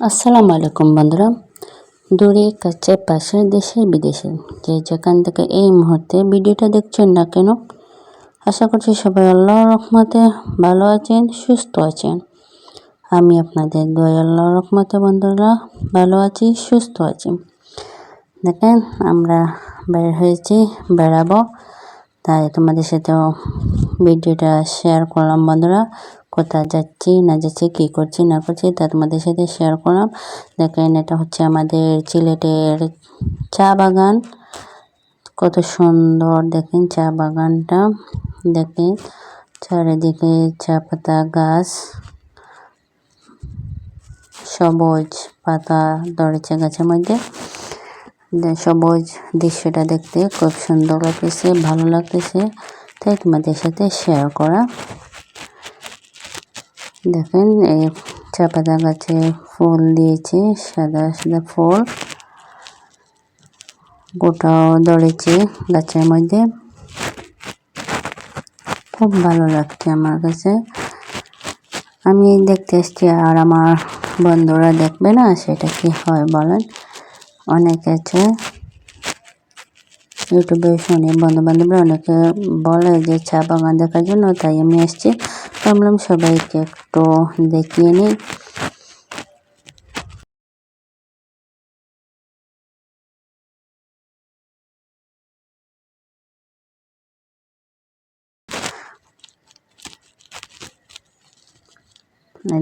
আসসালামু আলাইকুম বন্ধুরা। দূরে, কাছে পাশের দেশে, বিদেশে যে যেখান থেকে এই মুহূর্তে ভিডিওটা দেখছেন না কেন, আশা করছি সবাই আল্লাহ রহমতে ভালো আছেন, সুস্থ আছেন। আমি আপনাদের দোয়া আল্লাহ রহমতে বন্ধুরা ভালো আছি, সুস্থ আছি। দেখেন, আমরা বের হয়েছি, বেড়াবো। তাই তোমাদের সাথেও ভিডিওটা শেয়ার করলাম বন্ধুরা। কোথায় যাচ্ছি, না যাচ্ছি, কী করছি, না করছি, তা তোমাদের সাথে শেয়ার করলাম। দেখেন, এটা হচ্ছে আমাদের সিলেটের চা বাগান। কত সুন্দর, দেখেন চা বাগানটা। দেখেন, চারিদিকে চা পাতা, গাছ, সবুজ পাতা ধরেছে গাছের মধ্যে। সবুজ দৃশ্যটা দেখতে খুব সুন্দর লাগতেছে, ভালো লাগতেছে। তাই তোমাদের সাথে শেয়ার করা। দেখেন, এই চা পাতা গাছে ফুল দিয়েছে, সাদা সাদা ফুল। গোটাও ধরেছে গাছের মধ্যে। খুব ভালো লাগছে আমার কাছে। আমি দেখতে এসছি, আর আমার বন্ধুরা দেখবে না, সেটা কি হয় বলেন। অনেক আছে। ইউটিউবে শুনি বন্ধু বান্ধবরা অনেকে বলে যে, চা বাগান দেখার জন্য, তাই আমি এসছি। ভাবলাম সবাইকে একটু দেখিয়ে নিই।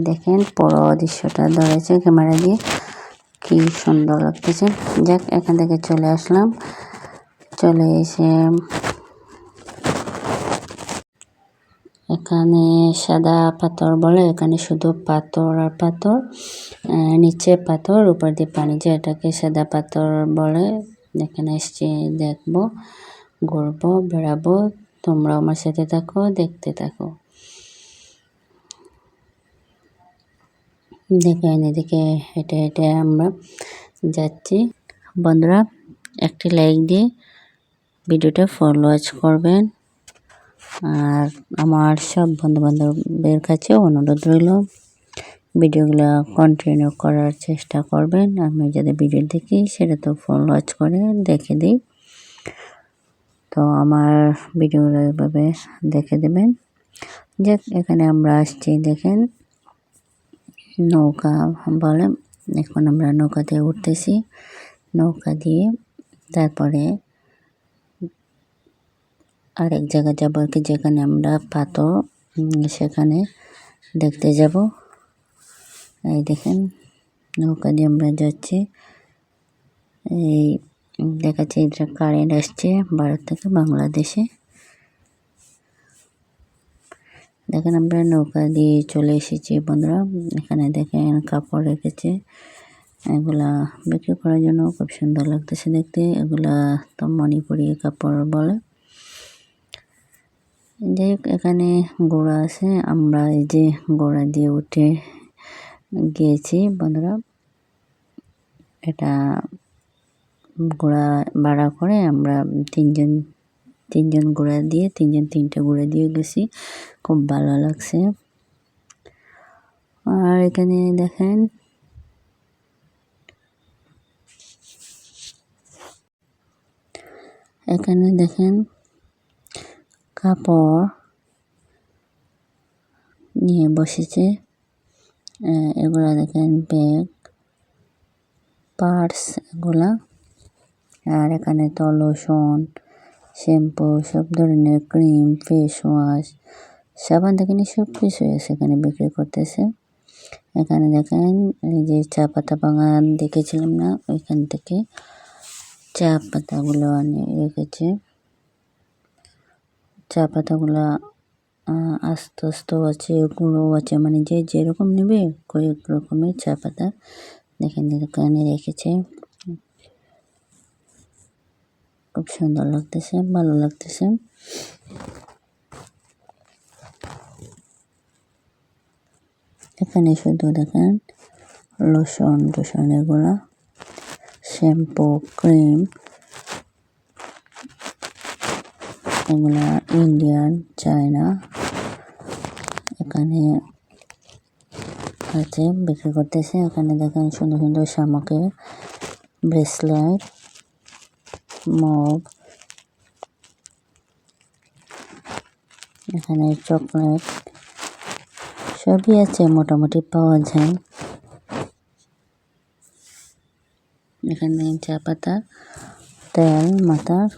দেখেন, পুরো দৃশ্যটা ধরেছে ক্যামেরা দিয়ে। কি সুন্দর লাগতেছে। যাক, এখান থেকে চলে আসলাম। চলে এসে এখানে সাদা পাথর বলে, এখানে শুধু পাথর আর পাথর নিচে পাথর, উপর দিয়ে পানি যায় এটাকে সাদা পাথর বলে, এখানে এসছি দেখব, ঘুরবো, বেড়াবো তোমরা আমার সাথে থাকো, দেখতে থাকো। দেখেন এদিকে হেঁটে হেঁটে আমরা যাচ্ছি। বন্ধুরা, একটি লাইক দিয়ে ভিডিওটা ফলো করবেন। আর আমার সব বন্ধুবান্ধবের কাছে অনুরোধ রইল, ভিডিওগুলো কন্টিনিউ করার চেষ্টা করবেন। আমি যদি ভিডিও দেখি, সেটা তো ফোন ওয়াচ করে দেখে দিই। তো আমার ভিডিওগুলো এভাবে দেখে দেবেন। যাক, এখানে আমরা আসছি, দেখেন। নৌকা বলে, এখন আমরা নৌকাতে উঠতেছি। নৌকা দিয়ে তারপরে আরেক জায়গা যাব আর কি, যেখানে আমরা পাথর সেখানে দেখতে যাব। এই দেখেন, নৌকা দিয়ে আমরা যাচ্ছি। এই দেখাচ্ছি এটা কারেন্ট আসছে ভারত থেকে বাংলাদেশে। দেখেন আমরা নৌকা দিয়ে চলে এসেছি বন্ধুরা। এখানে দেখেন কাপড় রেখেছে। এগুলা বিক্রি করার জন্য খুব সুন্দর লাগতেছে দেখতে। এগুলা তো মণিপুরি কাপড় বলে। যাই হোক এখানে ঘোড়া আছে। আমরা এই যে ঘোড়া দিয়ে উঠে গিয়েছি, বন্ধুরা। এটা ঘোড়া ভাড়া করে আমরা তিনজন তিনজন ঘোড়া দিয়ে, তিনজন তিনটে ঘোড়া দিয়ে গেছি। খুব ভালো লাগছে। আর এখানে দেখেন এখানে দেখেন কাপড় নিয়ে বসেছে। এগুলা দেখেন ব্যাগ, পার্স এগুলা। আর এখানে তো লোশন, শ্যাম্পু, সব ধরনের ক্রিম, ফেস ওয়াশ, সাবান থেকে সব কিছুই আছে এখানে বিক্রি করতেছে। এখানে দেখেন, এই যে চা পাতা বাগান দেখেছিলাম না, ওইখান থেকে চা পাতাগুলো আনে রেখেছে। চা পাতাগুলো আস্ত আস্ত আছে গুঁড়ো আছে মানে যে যেরকম নেবে কয়েক রকমের চা পাতা দেখেন দোকানে রেখেছে। খুব সুন্দর লাগতেছে, ভালো লাগতেছে। এখানে শুধু দেখেন লোশন টোশন এগুলো, শ্যাম্পু, ক্রিম। এগুলা ইন্ডিয়ান, চায়না, এখানে আছে বিক্রি করতেছে। এখানে দেখেন সুন্দর সুন্দর শামুকের ব্রেসলেট, মগ, এখানে চকলেট, সবই আছে মোটামুটি পাওয়া যায়। এখানে চা পাতা তেল, মাথার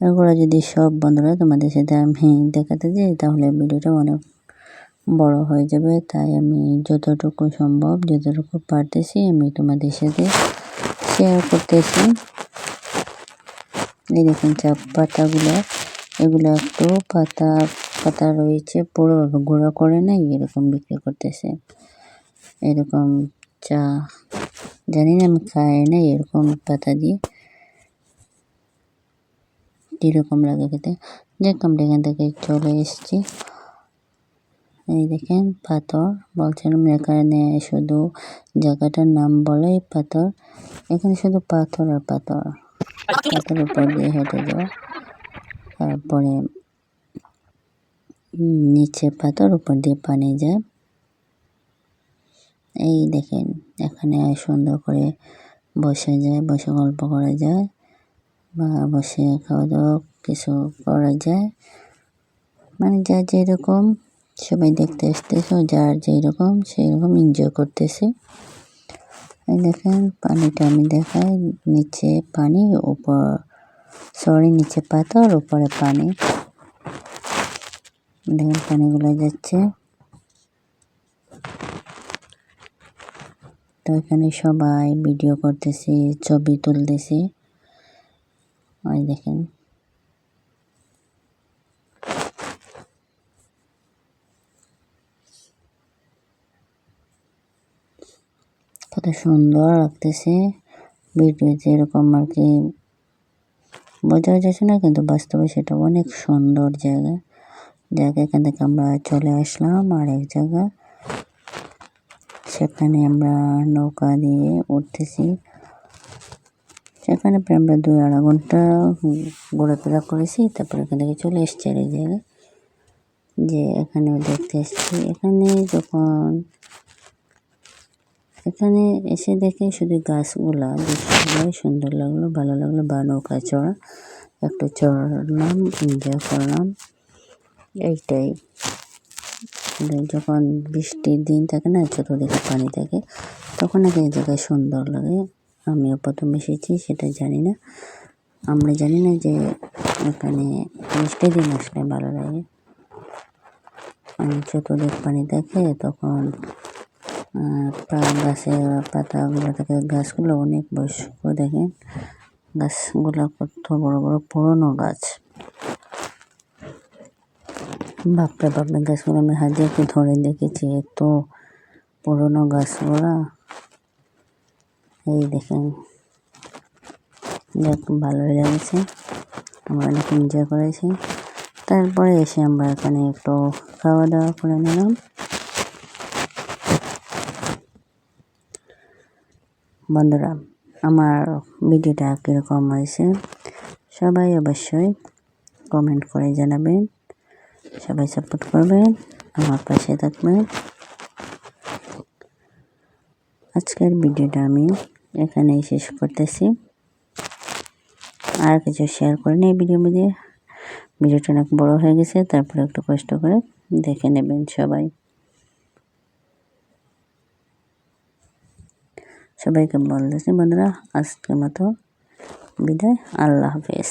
এগুলো যদি সব বন্ধুরা তোমাদের সাথে আমি দেখাতে যাই, তাহলে ভিডিওটা অনেক বড় হয়ে যাবে। তাই আমি যতটুকু সম্ভব, যতটুকু পারতেছি, আমি তোমাদের সাথে শেয়ার করতেছি। এই দেখুন চা পাতাগুলো, এগুলো একটু পাতা পাতা রয়েছে পুরোভাবে গুঁড়ো করে নেই এরকম বিক্রি করতেছে। এরকম চা, জানি না, আমি খাই না, এরকম পাতা দিয়ে কীরকম লাগে খেতে। দেখ আমরা এখান থেকে চলে এসেছি। এই দেখেন, পাথর। বলছিলাম এখানে শুধু জায়গাটার নাম বলে পাথর। এখানে শুধু পাথর আর পাথর। পাথর উপর দিয়ে হেঁটে যাওয়া। তারপরে নিচে পাথর, উপর দিয়ে পানি যায়। এই দেখেন, এখানে সুন্দর করে বসে যায়, বসে গল্প করা যায়। বা বসে খাওয়া দাওয়া কিছু করা যায়। মানে যার যেরকম, সবাই দেখতে আসতেছে, যার যেরকম সেই রকম এনজয় করতেছে। এই দেখেন, পানিটা আমি দেখাই, নিচে পানি, উপর সরি নিচে পাথর, উপরে পানি। দেখেন পানিগুলো যাচ্ছে। তো এখানে সবাই ভিডিও করতেছে, ছবি তুলতেছে। ওই দেখেন। কত সুন্দর লাগতেছে। ভিডিও যেরকম আর কি বোঝা যাচ্ছে না, কিন্তু বাস্তবে সেটা অনেক সুন্দর জায়গা। জায়গা এখান থেকে আমরা চলে আসলাম আর এক জায়গা। সেখানে আমরা নৌকা দিয়ে উঠতেছি। সেখানে আমরা দুই আড়াই ঘণ্টা ঘোরাফেরা করেছি। তারপর এখান থেকে চলে এসছি আর এই জায়গায়। যে এখানে দেখতে এসছি। এখানে যখন, এখানে এসে দেখে শুধু গাছগুলা দৃশ্যগুলো সুন্দর লাগল, ভালো লাগল। বা নৌকা চড়া, একটু চড়লাম এনজয় করলাম। এইটাই। যখন বৃষ্টির দিন থাকে না, চতুর্দিকে পানি থাকে, তখন এই জায়গায় সুন্দর লাগে। আমিও প্রথম এসেছি, সেটা জানি না। আমরা জানি না যে এখানে বৃষ্টির দিন আসলে ভালো লাগে। চতুর্দিক পানি দেখে তখন গাছের পাতাগুলো থেকে গাছগুলো অনেক বয়স্ক দেখেন গাছগুলো কত বড় বড় পুরনো গাছ। বাপরে বাপরে গাছগুলো আমি দিয়ে ধরে দেখেছি, এত পুরনো গাছগুলা। এই দেখেন, দেখ ভালোই লেগেছে আমরা অনেক এনজয় করেছি। তারপরে এসে আমরা এখানে একটু খাওয়া দাওয়া করে নিলাম। বন্ধুরা, আমার ভিডিওটা কীরকম হয়েছে সবাই অবশ্যই কমেন্ট করে জানাবেন। সবাই সাপোর্ট করবেন, আমার পাশে থাকবেন। আজকের ভিডিওটা আমি এখানেই শেষ করতেছি। আর কিছু শেয়ার করে নেই ভিডিও মধ্যে। ভিডিওটা অনেক বড় হয়ে গেছে, তারপরে একটু কষ্ট করে দেখে নেবেন সবাই। সবাইকে বলতেছি, বন্ধুরা, আজকের মতো বিদায়। আল্লাহ হাফেজ।